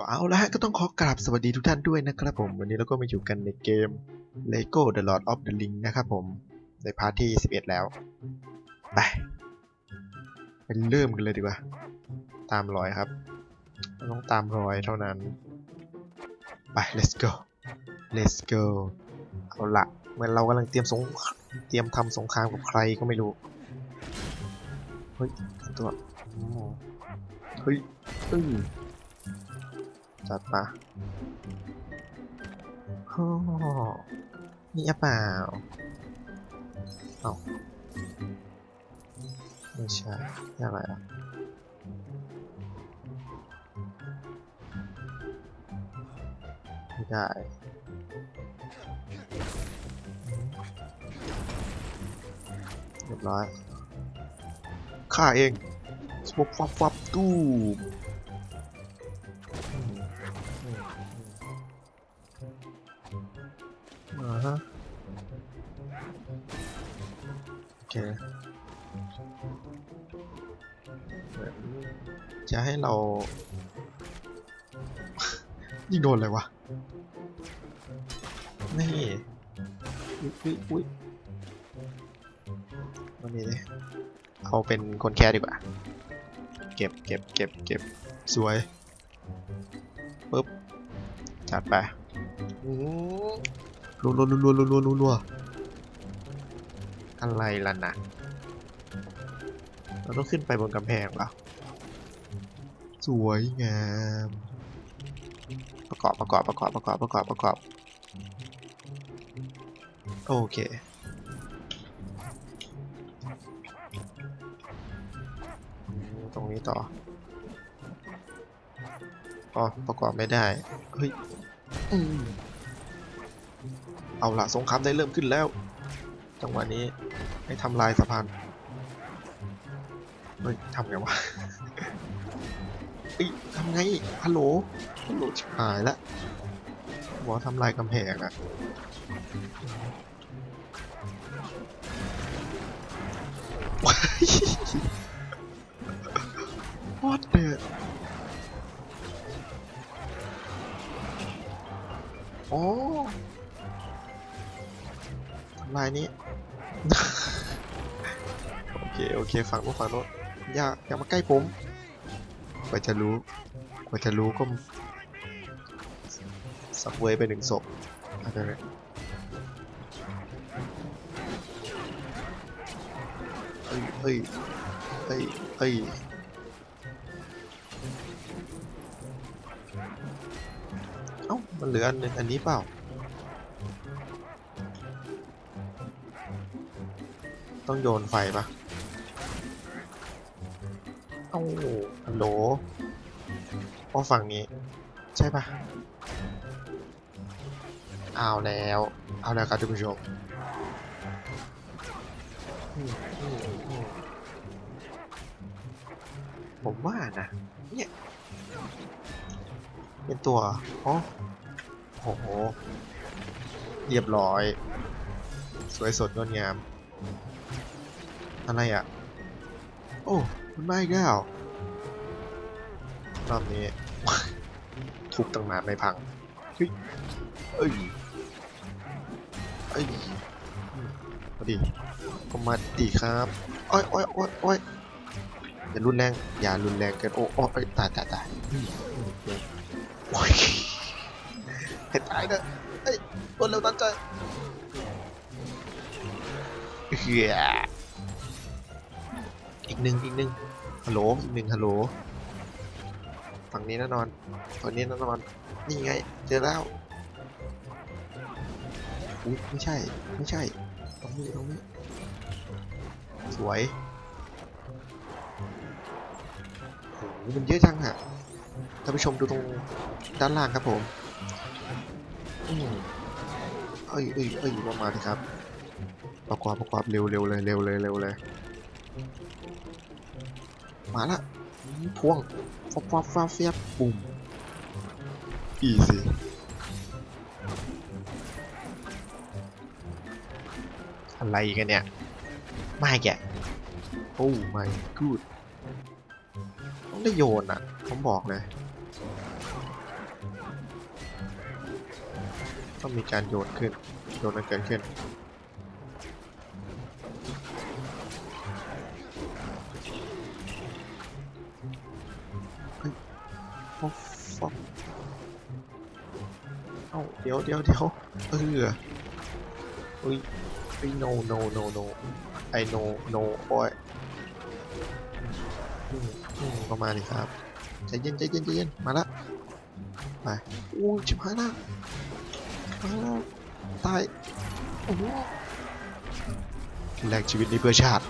ก็เอาละฮะก็ต้องขอกราบสวัสดีทุกท่านด้วยนะครับผม วันนี้เราก็มาอยู่กันในเกม Lego The Lord of the Ring นะครับผม ในพาร์ทที่ 11 แล้ว ไปไปเริ่มกันเลยดีกว่า ตามรอยครับ ต้องตามรอยเท่านั้น ไป let's go let's go เอาละเหมือนเรากำลังเตรียมสงเตรียมทำสงครามกับใครก็ไม่รู้ เฮ้ย ตัวเฮ้ยอื อจัดปะโอ้นี่อะเปล่าเอาไม่ใช่อะไรอะไม่ได้เรียบร้อยฆ่าเองสวบฟับฟับตู้ ฮะโอเคจะให้เรา ยิงโดนเลยวะนี่อุ๊ยอุ๊ยอุ๊ยวันนี้เลยเอาเป็นคนแค่ดีกว่า เก็บเก็บเก็บเก็บสวยปึ๊บ จัดไปอื้อ รัวรัวรัวรัวรัวรัวรัวอะไรล่ะนะเราต้องขึ้นไปบนกำแพงเปล่าสวยงาม ประกอบประกอบประกอบประกอบประกอบประกอบ โอเคตรงนี้ต่อ อ๋อ ประกอบไม่ได้ เฮ้ย อืม เอาละสงครามได้เริ่มขึ้นแล้ว จังหวะนี้ให้ทำลายสะพานเฮ้ยทำไงวะเฮ้ยทำไงฮัลโหลฮัลโหลชิบหายละบอทำลายกำแพงอะ What the โอ้ ลายนี้ โอเค โอเค ฝั่งโน้นฝั่งโน้นอย่าอย่ามาใกล้ผมกว่าจะรู้กว่าจะรู้ก็สับเวยไปหนึ่งศพอะไรเนี่ยเฮ้ยเฮ้ยเฮ้ยเฮ้ยเอ้า มันเหลืออันนึงอันนี้เปล่า ต้องโยนไฟปะเอ้าฮัลโหลพอฝั่งนี้ ใช่ปะเอาแล้ว เอาแล้วครับท่านผู้ชมผมว่านะ เนี่ย เป็นตัวโอ้โห เรียบร้อย สวยสดงดงาม อะไรอะ โอ้ มันไม่แก้วรอบนี้ ทุบตั้งนานไม่พัง เฮ้ย เอ้ย เอ้ยมมาดิก็มาดีครับโอ้ยโอ้ยโอ้ยอ้ยอย่ารุนแรง อย่ารุนแรงเกิน โอ้โอ้ยตายตายตายโอ้ยให้ตายเถอะเอ้ยรวดเร็วตั้งใจ เฮียอีกหนึ่งอีกหนึ่งฮัลโหลอีกหนึ่งฮัลโหลฝั่งนี้แน่นอนฝั่งนี้แน่นอน นี่ไง เจอแล้วอุ๊ยไม่ใช่ ไม่ใช่ตรงนี้ตรงนี้สวยโอ้โหมันเยอะจังอะท่านผู้ชมดูตรงด้านล่างครับผมอืมเอ้ยเอ้ยเอ้ยว่ามาเลยครับ ประกอบประกอบเร็วเร็วเลยเร็วเลยเร็วเลย มาละพวงฟับฟับฟับเฟียบปุ่มอีสิอะไรกันเนี่ย ไม่แกโอ้ไม่กูดต้องได้โยนอะ ผมบอกเลยต้องมีการโยนขึ้น โยนมันเกิดขึ้น ดี๋ยวเดี๋ยวเดี๋ยวเออเฮ้ยเฮ้ย no no no no I know no โอ้ยอืมอืมก็มาดิครับใจเย็นใจเย็นใจเย็นมาละไปอู้ชิบหายละมาล้วตายโอ้โหแลกชีวิตนี้เพื่อชาติ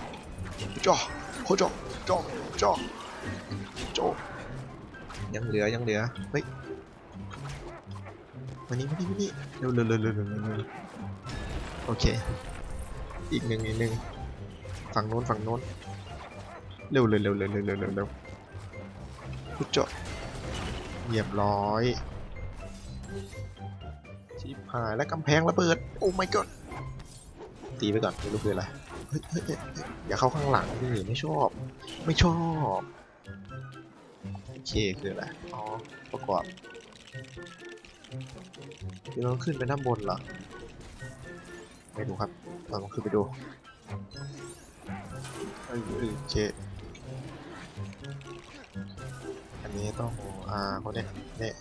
จ่อโคจ่อจ่อจ่อจ่อยังเหลือยังเหลือเฮ้ย มานี่มานี่มานี่เร็วเร็วเร็วเร็วเร็วเร็วเร็วโอเค อีกหนึ่งอีกหนึ่งฝั่งโน้นฝั่งโน้นเร็วเร็วเร็วเร็วเร็วเร็วเร็วเร็วพุจ่อเรียบร้อยชิบหายแล้วกำแพงระเบิด โอ้ my god ตีไปก่อนไม่รู้คืออะไรเฮ้ยเฮ้ยเฮ้ยเฮ้ยอย่าเข้าข้างหลังนี่ไม่ชอบ ไม่ชอบโอเคคืออะไรอ๋อประกอบ เดี๋ยวเราขึ้นไปด้านบนเหรอไม่รู้ครับเราลองขึ้นไปดูเอ้ยเอ้ยโอเคอันนี้ต้องอ่าคนเนี้ยเนี่ย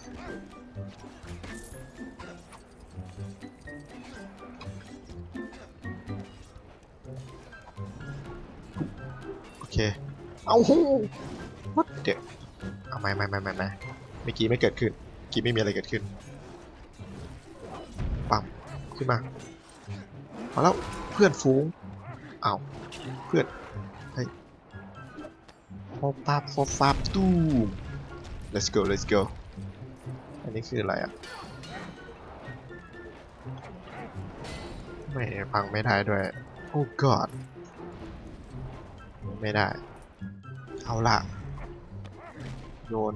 โอเค เอาหูวัดเดี๋ยวเอาไม่ไม่ไม่ไม่ไม่เมื่อกี้ไม่เกิดขึ้นเมื่อกี้ไม่มีอะไรเกิดขึ้น ปั๊มขึ้นมาเอาแล้วเพื่อนฟูงเอาเพื่อนเฮ้ยโฟปับฟปับตู้ let's go let's go อันนี้คืออะไรอะไม่ฟังไม่ได้ด้วย โอ้ god ไม่ได้ เอาละโยน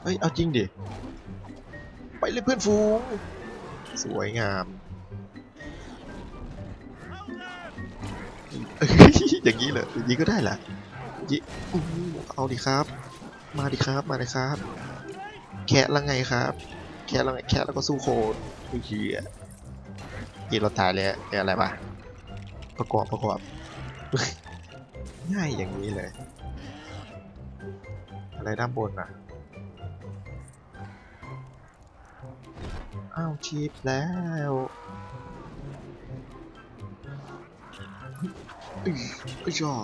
เฮ้ย เอาจริงดิ ไปเลยเพื่อนฟูงสวยงามอย่างนี้เลยอย่างนี้ก็ได้แหละยิอู้หูเอาดิครับ มาดิครับ มาเลยครับ แคะแล้วไงครับ แคะแล้วไงแคะแล้วก็สู้โคตรเฮ้ยเหี้ยยิงเราตายเลยอะเป็นอะไรปะประกอบประกอบง่ายอย่างนี้เลย อะไรด้านบนอะ อ้าวชีพแล้วอืออือจอ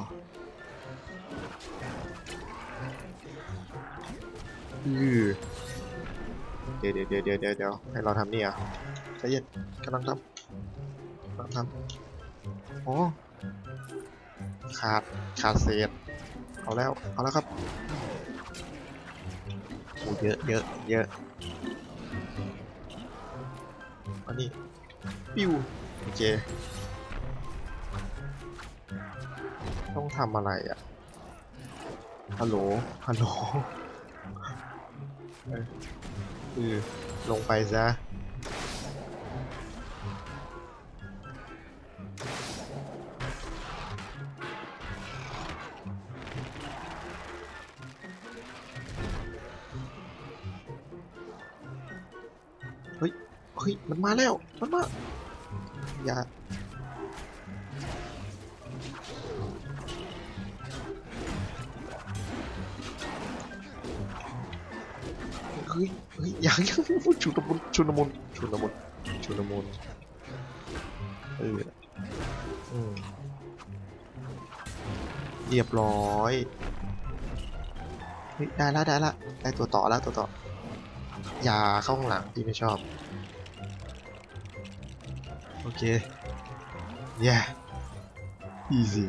อือเดี๋ยวเดี๋ยวเดี๋ยวเดี๋ยวเดี๋ยวเดี๋ยวให้เราทำนี่อะใจเย็นกำลังทำกำลังทำอ๋อขาดขาดเศษเอาแล้ว เอาแล้วครับโอ้เยอะเยอะเยอะ อันนี้ปิ้วโอเคต้องทำอะไรอะ ฮัลโหล ฮัลโหลคือลงไปซะเฮ้ย ฮ้ยมันมาแล้วมันมาอย่าเฮ้ยเฮ้ยอย่างยังชุนมุนชุนมุนชุนมุนชุนมุนเออเรียบร้อยเฮ้ยได้ล้วได้ล้วได้ตัวต่อแล้วตัวต่ออย่าเข้าข้างหลังพี่ไม่ชอบ โอเค yeah easy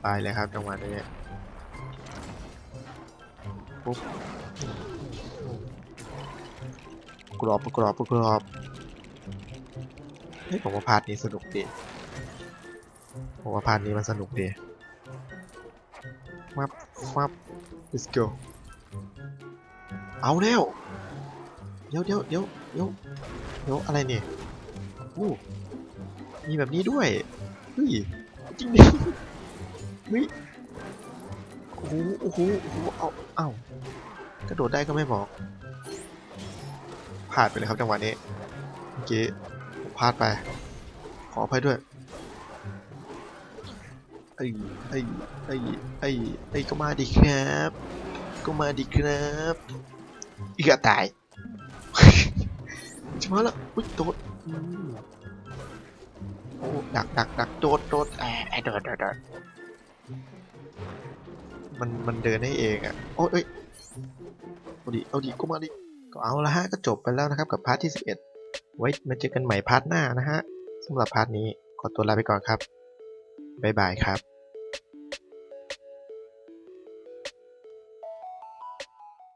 ไปเลยครับจังหวะนี้ปุ๊บกรอบกรอบกรอบเฮ้ยผมว่าพาร์ทนี้สนุกดีผมว่าพาร์ทนี้มันสนุกดีฟับฟับ let's go เอาแล้ว เดี๋ยวเดี๋ยวเดี๋ยวเดี๋ยวเดี๋ยวอะไรเนี่ย อู้มีแบบนี้ด้วยเฮ้ยจริงดิเฮ้ยโอ้โหโอ้โหโอ้โหเอาเอากระโดดได้ก็ไม่บอกพลาดไปเลยครับจังหวะนี้เมื่อกี้ผมพลาดไป ขออภัยด้วยไอ้ไอ้ไอ้ไอ้ไอ้ก็มาดีครับ ก็มาดีครับอีกอะตายจะมาล้วอุ้ยโดด โอ้ดักดักดักโดดโดดแอะแอะโดดโดดโดดมันมันเดินให้เองอะโอ้ยเอ้ยเอาดิเอาดิก็มาดิก็เอาละฮะก็จบไปแล้วนะครับกับพาร์ทที่ 11 ไว้มาเจอกันใหม่พาร์ทหน้านะฮะสำหรับพาร์ทนี้ขอตัวลาไปก่อนครับบ๊ายบายครับ